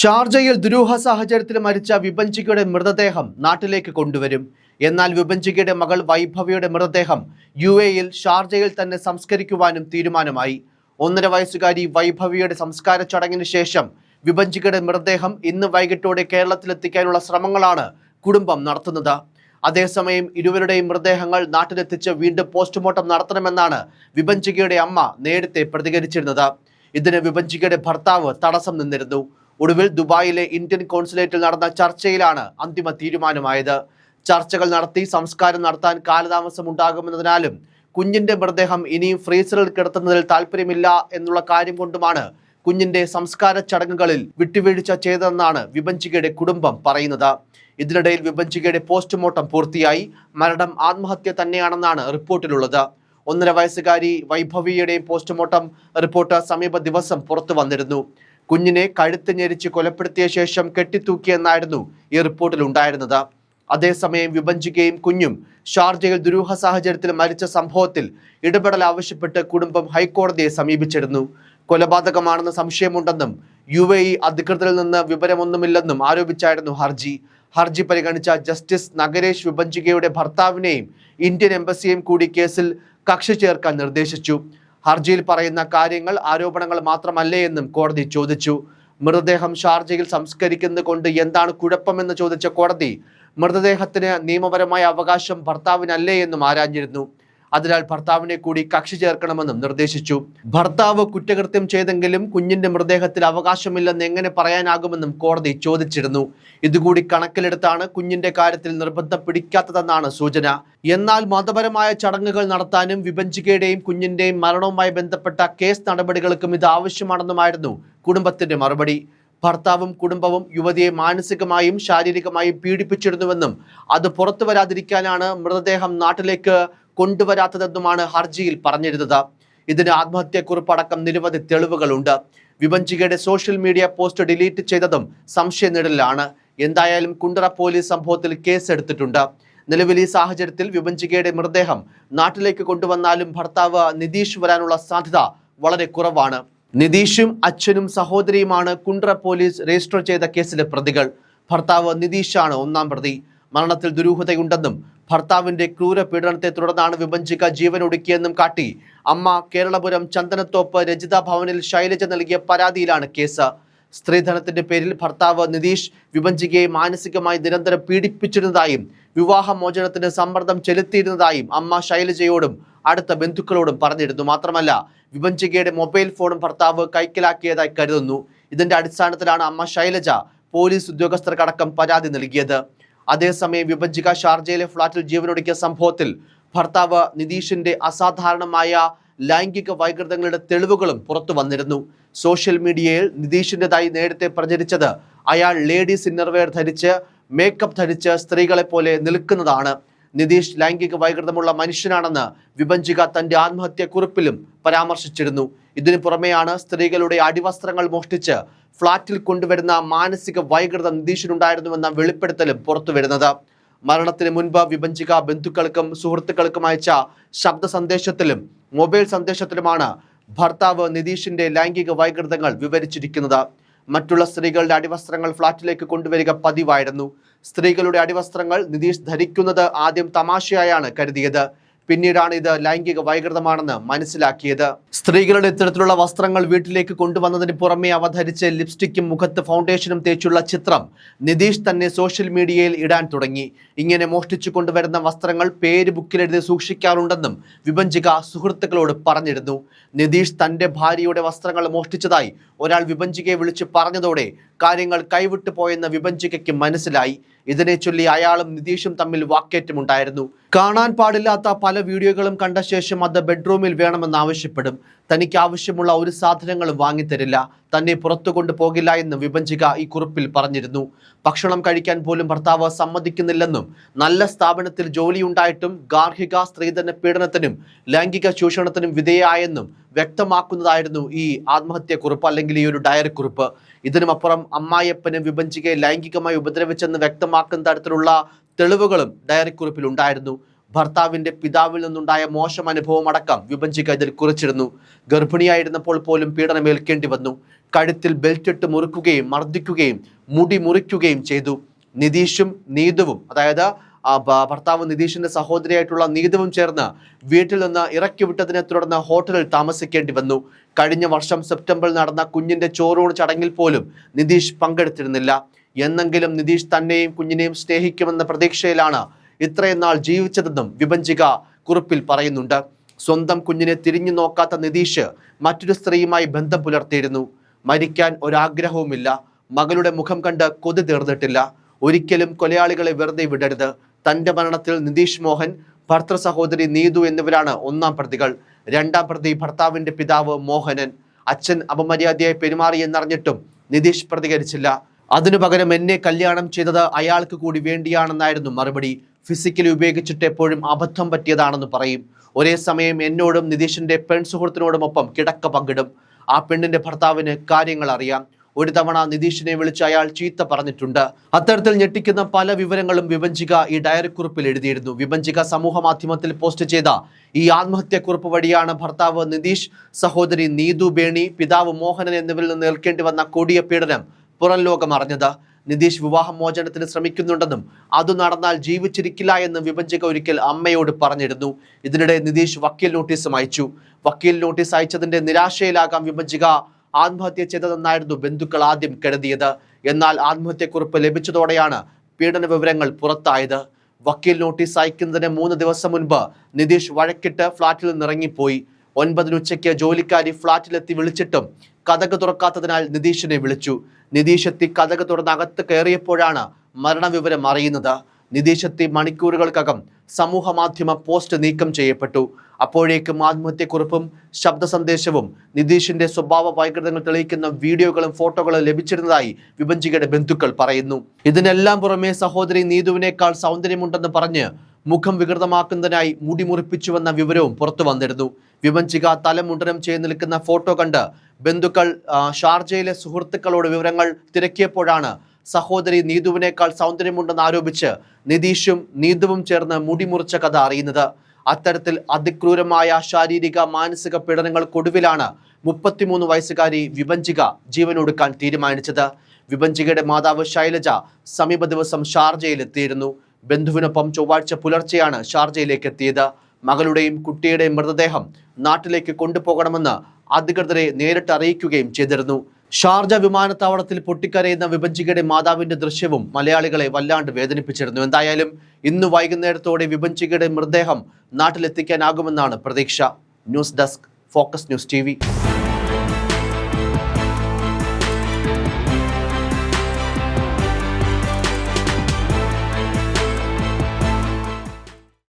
ഷാർജയിൽ ദുരൂഹ സാഹചര്യത്തിൽ മരിച്ച വിഭഞ്ചികയുടെ മൃതദേഹം നാട്ടിലേക്ക് കൊണ്ടുവരും. എന്നാൽ വിഭഞ്ചികയുടെ മകൾ വൈഭവിയുടെ മൃതദേഹം യു എയിൽ ഷാർജയിൽ തന്നെ സംസ്കരിക്കുവാനും തീരുമാനമായി. ഒന്നര വയസ്സുകാരി വൈഭവിയുടെ സംസ്കാര ചടങ്ങിന് ശേഷം വിഭഞ്ചികയുടെ മൃതദേഹം ഇന്ന് വൈകിട്ടോടെ കേരളത്തിലെത്തിക്കാനുള്ള ശ്രമങ്ങളാണ് കുടുംബം നടത്തുന്നത്. അതേസമയം ഇരുവരുടെയും മൃതദേഹങ്ങൾ നാട്ടിലെത്തിച്ച് വീണ്ടും പോസ്റ്റ്മോർട്ടം നടത്തണമെന്നാണ് വിഭഞ്ചികയുടെ അമ്മ നേരത്തെ പ്രതികരിച്ചിരുന്നത്. ഇതിന് വിഭഞ്ചികയുടെ ഭർത്താവ് തടസ്സം നിന്നിരുന്നു. ഒടുവിൽ ദുബായിലെ ഇന്ത്യൻ കോൺസുലേറ്റിൽ നടന്ന ചർച്ചയിലാണ് അന്തിമ തീരുമാനമായത്. ചർച്ചകൾ നടത്തി സംസ്കാരം നടത്താൻ കാലതാമസം ഉണ്ടാകുമെന്നതിനാലും കുഞ്ഞിന്റെ മൃതദേഹം ഇനിയും ഫ്രീസറിൽ കിടത്തുന്നതിൽ താല്പര്യമില്ല എന്നുള്ള കാര്യം കൊണ്ടുമാണ് കുഞ്ഞിന്റെ സംസ്കാര ചടങ്ങുകളിൽ വിട്ടുവീഴ്ച ചെയ്തതെന്നാണ് വിഭഞ്ചികയുടെ കുടുംബം പറയുന്നത്. ഇതിനിടയിൽ വിഭഞ്ചികയുടെ പോസ്റ്റ്മോർട്ടം പൂർത്തിയായി. മരണം ആത്മഹത്യ തന്നെയാണെന്നാണ് റിപ്പോർട്ടിലുള്ളത്. ഒന്നര വയസ്സുകാരി വൈഭവിയുടെയും പോസ്റ്റ്മോർട്ടം റിപ്പോർട്ട് സമീപ ദിവസം പുറത്തു വന്നിരുന്നു. കുഞ്ഞിനെ കഴുത്ത് ഞെരിച്ച് കൊലപ്പെടുത്തിയ ശേഷം കെട്ടിത്തൂക്കിയെന്നായിരുന്നു ഈ റിപ്പോർട്ടിൽ ഉണ്ടായിരുന്നത്. അതേസമയം വിഭജിക്കുകയും കുഞ്ഞും ഷാർജയിൽ ദുരൂഹ സാഹചര്യത്തിൽ മരിച്ച സംഭവത്തിൽ ഇടപെടൽ ആവശ്യപ്പെട്ട് കുടുംബം ഹൈക്കോടതിയെ സമീപിച്ചിരുന്നു. കൊലപാതകമാണെന്ന് സംശയമുണ്ടെന്നും യു എ ഇ അധികൃതരിൽ നിന്ന് വിവരമൊന്നുമില്ലെന്നും ആരോപിച്ചായിരുന്നു ഹർജി. ഹർജി പരിഗണിച്ച ജസ്റ്റിസ് നഗരേഷ് വിഭജികയുടെ ഭർത്താവിനെയും ഇന്ത്യൻ എംബസിയെയും കൂടി കേസിൽ കക്ഷി ചേർക്കാൻ നിർദ്ദേശിച്ചു. ഹർജിയിൽ പറയുന്ന കാര്യങ്ങൾ ആരോപണങ്ങൾ മാത്രമല്ലേ എന്നും കോടതി ചോദിച്ചു. മൃതദേഹം ഷാർജയിൽ സംസ്കരിക്കുന്നത് കൊണ്ട് എന്താണ് കുഴപ്പമെന്ന് ചോദിച്ച കോടതി മൃതദേഹത്തിന് നിയമപരമായ അവകാശം ഭർത്താവിനല്ലേ എന്നും ആരാഞ്ഞിരുന്നു. അതിനാൽ ഭർത്താവിനെ കൂടി കക്ഷി ചേർക്കണമെന്നും നിർദ്ദേശിച്ചു. ഭർത്താവ് കുറ്റകൃത്യം ചെയ്തെങ്കിലും കുഞ്ഞിന്റെ മൃതദേഹത്തിൽ അവകാശമില്ലെന്ന് എങ്ങനെ പറയാനാകുമെന്നും കോടതി ചോദിച്ചിരുന്നു. ഇതുകൂടി കണക്കിലെടുത്താണ് കുഞ്ഞിന്റെ കാര്യത്തിൽ നിർബന്ധം പിടിക്കാത്തതെന്നാണ് സൂചന. എന്നാൽ മതപരമായ ചടങ്ങുകൾ നടത്താനും വിഭജികയുടെയും കുഞ്ഞിന്റെയും മരണവുമായി ബന്ധപ്പെട്ട കേസ് നടപടികൾക്കും ഇത് ആവശ്യമാണെന്നുമായിരുന്നു കുടുംബത്തിന്റെ മറുപടി. ഭർത്താവും കുടുംബവും യുവതിയെ മാനസികമായും ശാരീരികമായും പീഡിപ്പിച്ചിരുന്നുവെന്നും അത് പുറത്തു വരാതിരിക്കാനാണ് മൃതദേഹം നാട്ടിലേക്ക് കൊണ്ടുവരാത്തതെന്നുമാണ് ഹർജിയിൽ പറഞ്ഞിരുന്നത്. ഇതിന് ആത്മഹത്യക്കുറിപ്പടക്കം നിരവധി തെളിവുകളുണ്ട്. വിഭജികയുടെ സോഷ്യൽ മീഡിയ പോസ്റ്റ് ഡിലീറ്റ് ചെയ്തതും സംശയനിഴലിലാണ്. എന്തായാലും കുണ്ടറ പോലീസ് സംഭവത്തിൽ കേസെടുത്തിട്ടുണ്ട്. നിലവിൽ ഈ സാഹചര്യത്തിൽ വിഭജികയുടെ മൃതദേഹം നാട്ടിലേക്ക് കൊണ്ടുവന്നാലും ഭർത്താവ് നിതീഷ് വരാനുള്ള സാധ്യത വളരെ കുറവാണ്. നിതീഷും അച്ഛനും സഹോദരിയുമാണ് കുണ്ടറ പോലീസ് രജിസ്റ്റർ ചെയ്ത കേസിലെ പ്രതികൾ. ഭർത്താവ് നിതീഷാണ് ഒന്നാം പ്രതി. മരണത്തിൽ ദുരൂഹതയുണ്ടെന്നും ഭർത്താവിന്റെ ക്രൂരപീഡനത്തെ തുടർന്നാണ് വിഭജിക ജീവൻ ഒടുക്കിയെന്നും കാട്ടി. അമ്മ കേരളപുരം ചന്ദനത്തോപ്പ് രജിത ഭവനിൽ ശൈലജ നൽകിയ പരാതിയിലാണ് കേസ്. സ്ത്രീധനത്തിന്റെ പേരിൽ ഭർത്താവ് നിതീഷ് വിഭജികയെ മാനസികമായി നിരന്തരം പീഡിപ്പിച്ചിരുന്നതായും വിവാഹമോചനത്തിന് സമ്മർദ്ദം ചെലുത്തിയിരുന്നതായും അമ്മ ശൈലജയോടും അടുത്ത ബന്ധുക്കളോടും പറഞ്ഞിരുന്നു. മാത്രമല്ല വിഭജികയുടെ മൊബൈൽ ഫോണും ഭർത്താവ് കൈക്കലാക്കിയതായി കരുതുന്നു. ഇതിന്റെ അടിസ്ഥാനത്തിലാണ് അമ്മ ശൈലജ പോലീസ് ഉദ്യോഗസ്ഥർക്കടക്കം പരാതി നൽകിയത്. അതേസമയം വിഭജിക ഷാർജയിലെ ഫ്ളാറ്റിൽ ജീവനൊടുക്കിയ സംഭവത്തിൽ ഭർത്താവ് നിതീഷിന്റെ അസാധാരണമായ ലൈംഗിക വൈകൃതങ്ങളുടെ തെളിവുകളും പുറത്തു വന്നിരുന്നു. സോഷ്യൽ മീഡിയയിൽ നിതീഷിന്റെതായി നേരത്തെ പ്രചരിച്ചത് അയാൾ ലേഡീസ് ഇന്നർവെയർ ധരിച്ച് മേക്കപ്പ് ധരിച്ച് സ്ത്രീകളെ പോലെ നിൽക്കുന്നതാണ്. നിതീഷ് ലൈംഗിക വൈകൃതമുള്ള മനുഷ്യനാണെന്ന് വിഭജിക തന്റെ ആത്മഹത്യ കുറിപ്പിലും പരാമർശിച്ചിരുന്നു. ഇതിനു പുറമെയാണ് സ്ത്രീകളുടെ അടിവസ്ത്രങ്ങൾ മോഷ്ടിച്ച് ഫ്ളാറ്റിൽ കൊണ്ടുവരുന്ന മാനസിക വൈകൃത നിതീഷിനുണ്ടായിരുന്നുവെന്ന വെളിപ്പെടുത്തലും പുറത്തു വരുന്നത് മരണത്തിന് മുൻപ് വിഭജിക ബന്ധുക്കൾക്കും സുഹൃത്തുക്കൾക്കും അയച്ച ശബ്ദ സന്ദേശത്തിലും മൊബൈൽ സന്ദേശത്തിലുമാണ് ഭർത്താവ് നിതീഷിന്റെ ലൈംഗിക വൈകൃതങ്ങൾ വിവരിച്ചിരിക്കുന്നത്. മറ്റുള്ള സ്ത്രീകളുടെ അടിവസ്ത്രങ്ങൾ ഫ്ളാറ്റിലേക്ക് കൊണ്ടുവരിക പതിവായിരുന്നു. സ്ത്രീകളുടെ അടിവസ്ത്രങ്ങൾ നിതീഷ് ധരിക്കുന്നത് ആദ്യം തമാശയായാണ് കരുതിയത്. പിന്നീടാണ് ഇത് ലൈംഗിക വൈകൃതമാണെന്ന് മനസ്സിലാക്കിയത്. സ്ത്രീകളുടെ ഇത്തരത്തിലുള്ള വസ്ത്രങ്ങൾ വീട്ടിലേക്ക് കൊണ്ടുവന്നതിന് പുറമെ അവ ധരിച്ച് ലിപ്സ്റ്റിക്കും മുഖത്ത് ഫൗണ്ടേഷനും തേച്ചുള്ള ചിത്രം നിതീഷ് തന്നെ സോഷ്യൽ മീഡിയയിൽ ഇടാൻ തുടങ്ങി. ഇങ്ങനെ മോഷ്ടിച്ചു കൊണ്ടുവരുന്ന വസ്ത്രങ്ങൾ പേര് ബുക്കിലെഴുതി സൂക്ഷിക്കാറുണ്ടെന്നും വിഭഞ്ചിക സുഹൃത്തുക്കളോട് പറഞ്ഞിരുന്നു. നിതീഷ് തന്റെ ഭാര്യയുടെ വസ്ത്രങ്ങൾ മോഷ്ടിച്ചതായി ഒരാൾ വിഭഞ്ചികയെ വിളിച്ച് പറഞ്ഞതോടെ കാര്യങ്ങൾ കൈവിട്ടു പോയെന്ന് വിഭജികയ്ക്ക് മനസ്സിലായി. ഇതിനെ ചൊല്ലി അയാളും നിതീഷും തമ്മിൽ വാക്കേറ്റമുണ്ടായിരുന്നു കാണാൻ പാടില്ലാത്ത പല വീഡിയോകളും കണ്ട ശേഷം അത് ബെഡ്റൂമിൽ വേണമെന്ന് ആവശ്യപ്പെടും. തനിക്ക് ആവശ്യമുള്ള ഒരു സാധനങ്ങളും വാങ്ങിത്തരില്ല. തന്നെ പുറത്തു കൊണ്ടുപോകില്ല എന്ന് വിഭജിക ഈ കുറിപ്പിൽ പറഞ്ഞിരുന്നു. ഭക്ഷണം കഴിക്കാൻ പോലും ഭർത്താവ് സമ്മതിക്കുന്നില്ലെന്നും നല്ല സ്ഥാപനത്തിൽ ജോലിയുണ്ടായിട്ടും ഗാർഹിക സ്ത്രീധന പീഡനത്തിനും ലൈംഗിക ചൂഷണത്തിനും വിധേയായെന്നും വ്യക്തമാക്കുന്നതായിരുന്നു ഈ ആത്മഹത്യ കുറിപ്പ് അല്ലെങ്കിൽ ഈ ഒരു ഡയറി കുറിപ്പ്. ഇതിനുമപ്പുറം അമ്മായിയപ്പന് വിഭജികയെ ലൈംഗികമായി ഉപദ്രവിച്ചെന്ന് വ്യക്തമാക്കുന്ന തരത്തിലുള്ള തെളിവുകളും ഡയറി കുറിപ്പിൽ ഉണ്ടായിരുന്നു. ഭർത്താവിന്റെ പിതാവിൽ നിന്നുണ്ടായ മോശം അനുഭവം അടക്കം വിഭജിക്ക ഇതിൽ കുറിച്ചിരുന്നു ഗർഭിണിയായിരുന്നപ്പോൾ പോലും പീഡനമേൽക്കേണ്ടി വന്നു. കഴുത്തിൽ ബെൽറ്റിട്ട് മുറുക്കുകയും മർദ്ദിക്കുകയും മുടി മുറിക്കുകയും ചെയ്തു. നിതീഷും നീതുവും അതായത് ആ ഭർത്താവ് നിതീഷിന്റെ സഹോദരിയായിട്ടുള്ള നീതുവും ചേർന്ന് വീട്ടിൽ നിന്ന് ഇറക്കി വിട്ടതിനെ തുടർന്ന് ഹോട്ടലിൽ താമസിക്കേണ്ടി വന്നു. കഴിഞ്ഞ വർഷം സെപ്റ്റംബറിൽ നടന്ന കുഞ്ഞിന്റെ ചോറൂണ് ചടങ്ങിൽ പോലും നിതീഷ് പങ്കെടുത്തിരുന്നില്ല. എന്നെങ്കിലും നിതീഷ് തന്നെയും കുഞ്ഞിനെയും സ്നേഹിക്കുമെന്ന പ്രതീക്ഷയിലാണ് ഇത്രയും നാൾ ജീവിച്ചതെന്നും വിഭജിക കുറിപ്പിൽ പറയുന്നുണ്ട്. സ്വന്തം കുഞ്ഞിനെ തിരിഞ്ഞു നോക്കാത്ത നിതീഷ് മറ്റൊരു സ്ത്രീയുമായി ബന്ധം പുലർത്തിയിരുന്നു. മരിക്കാൻ ഒരാഗ്രഹവുമില്ല. മകളുടെ മുഖം കണ്ട് കൊതി തീർന്നിട്ടില്ല. ഒരിക്കലും കൊലയാളികളെ വെറുതെ വിടരുത്. തന്റെ മരണത്തിൽ നിതീഷ് മോഹൻ ഭർത്തൃ സഹോദരി നീതു എന്നിവരാണ് ഒന്നാം പ്രതികൾ. രണ്ടാം പ്രതി ഭർത്താവിന്റെ പിതാവ് മോഹനൻ. അച്ഛൻ അപമര്യാദയായി പെരുമാറിയെന്നറിഞ്ഞിട്ടും നിതീഷ് പ്രതികരിച്ചില്ല. അതിനു പകരം എന്നെ കല്യാണം ചെയ്തത് അയാൾക്ക് കൂടി വേണ്ടിയാണെന്നായിരുന്നു മറുപടി. ഫിസിക്കലി ഉപയോഗിച്ചിട്ട് എപ്പോഴും അബദ്ധം പറ്റിയതാണെന്ന് പറയും. ഒരേ സമയം എന്നോടും നിതീഷിന്റെ പെൺ സുഹൃത്തിനോടുമൊപ്പം കിടക്ക പങ്കിടും. ആ പെണ്ണിന്റെ ഭർത്താവിന് കാര്യങ്ങൾ അറിയാം. ഒരു തവണ നിതീഷിനെ വിളിച്ച് അയാൾ ചീത്ത പറഞ്ഞിട്ടുണ്ട്. അത്തരത്തിൽ ഞെട്ടിക്കുന്ന പല വിവരങ്ങളും വിഭജിക ഈ ഡയറിക്കുറിപ്പിൽ എഴുതിയിരുന്നു. വിഭജിക സമൂഹ മാധ്യമത്തിൽ പോസ്റ്റ് ചെയ്ത ഈ ആത്മഹത്യക്കുറിപ്പ് വഴിയാണ് ഭർത്താവ് നിതീഷ് സഹോദരി നീതു ബേണി പിതാവ് മോഹനൻ എന്നിവരിൽ നിന്ന് ഏൽക്കേണ്ടി വന്ന കൊടിയ പീഡനം പുറം ലോകം അറിഞ്ഞത്. നിതീഷ് വിവാഹമോചനത്തിന് ശ്രമിക്കുന്നുണ്ടെന്നും അത് നടന്നാൽ ജീവിച്ചിരിക്കില്ല എന്ന് വിഭജിക ഒരിക്കൽ അമ്മയോട് പറഞ്ഞിരുന്നു. ഇതിനിടെ നിതീഷ് വക്കീൽ നോട്ടീസും അയച്ചു. വക്കീൽ നോട്ടീസ് അയച്ചതിന്റെ നിരാശയിലാകാം വിഭജിക. ആത്മഹത്യ ചെയ്തതെന്നായിരുന്നു ബന്ധുക്കൾ ആദ്യം കരുതിയത്. എന്നാൽ ആത്മഹത്യക്കുറിപ്പ് ലഭിച്ചതോടെയാണ് പീഡന വിവരങ്ങൾ പുറത്തായത്. വക്കീൽ നോട്ടീസ് അയക്കുന്നതിന് മൂന്ന് ദിവസം മുൻപ് നിതീഷ് വഴക്കിട്ട് ഫ്ളാറ്റിൽ നിന്നിറങ്ങിപ്പോയി. ഒൻപതിന് ഉച്ചയ്ക്ക് ജോലിക്കാരി ഫ്ളാറ്റിലെത്തി വിളിച്ചിട്ടും കഥക് തുറക്കാത്തതിനാൽ നിതീഷിനെ വിളിച്ചു. നിതീഷ് എത്തി കഥക് തുറന്ന് അകത്ത് കയറിയപ്പോഴാണ് മരണവിവരം അറിയുന്നത്. നിതീഷ് എത്തി മണിക്കൂറുകൾക്കകം സമൂഹ മാധ്യമ പോസ്റ്റ് നീക്കം ചെയ്യപ്പെട്ടു. അപ്പോഴേക്കും ആത്മഹത്യക്കുറിപ്പും ശബ്ദ സന്ദേശവും നിതീഷിന്റെ സ്വഭാവ വൈകൃതങ്ങൾ തെളിയിക്കുന്ന വീഡിയോകളും ഫോട്ടോകളും ലഭിച്ചിരുന്നതായി വിഭഞ്ചികയുടെ ബന്ധുക്കൾ പറയുന്നു. ഇതിനെല്ലാം പുറമെ സഹോദരി നീതുവിനേക്കാൾ സൗന്ദര്യമുണ്ടെന്ന് പറഞ്ഞ് മുഖം വികൃതമാക്കുന്നതിനായി മുടി മുറിപ്പിച്ചുവെന്ന വിവരവും പുറത്തു വന്നിരുന്നു. വിഭഞ്ചിക തലമുണ്ടനം ചെയ്ത് നിൽക്കുന്ന ഫോട്ടോ കണ്ട് ബന്ധുക്കൾ ഷാർജയിലെ സുഹൃത്തുക്കളോട് വിവരങ്ങൾ തിരക്കിയപ്പോഴാണ് സഹോദരി നീതുവിനേക്കാൾ സൗന്ദര്യമുണ്ടെന്ന് ആരോപിച്ച് നിതീഷും നീതുവും ചേർന്ന് മുടിമുറിച്ച കഥ അറിയുന്നത്. അത്തരത്തിൽ അതിക്രൂരമായ ശാരീരിക മാനസിക പീഡനങ്ങൾക്കൊടുവിലാണ് മുപ്പത്തിമൂന്ന് വയസ്സുകാരി വിഭഞ്ചിക ജീവനൊടുക്കാൻ തീരുമാനിച്ചത്. വിഭഞ്ചികയുടെ മാതാവ് ശൈലജ സമീപ ദിവസം ഷാർജയിലെത്തിയിരുന്നു. ബന്ധുവിനൊപ്പം ചൊവ്വാഴ്ച പുലർച്ചെയാണ് ഷാർജയിലേക്ക് എത്തിയത് മകളുടെയും കുട്ടിയുടെയും മൃതദേഹം നാട്ടിലേക്ക് കൊണ്ടുപോകണമെന്ന് അധികൃതരെ നേരിട്ട് അറിയിക്കുകയും ചെയ്തിരുന്നു. ഷാർജ വിമാനത്താവളത്തിൽ പൊട്ടിക്കരയുന്ന വിഭജികയുടെ മാതാവിന്റെ ദൃശ്യവും മലയാളികളെ വല്ലാണ്ട് വേദനിപ്പിച്ചിരുന്നു. എന്തായാലും ഇന്ന് വൈകുന്നേരത്തോടെ വിഭജികയുടെ മൃതദേഹം നാട്ടിലെത്തിക്കാനാകുമെന്നാണ് പ്രതീക്ഷ. News desk focus news T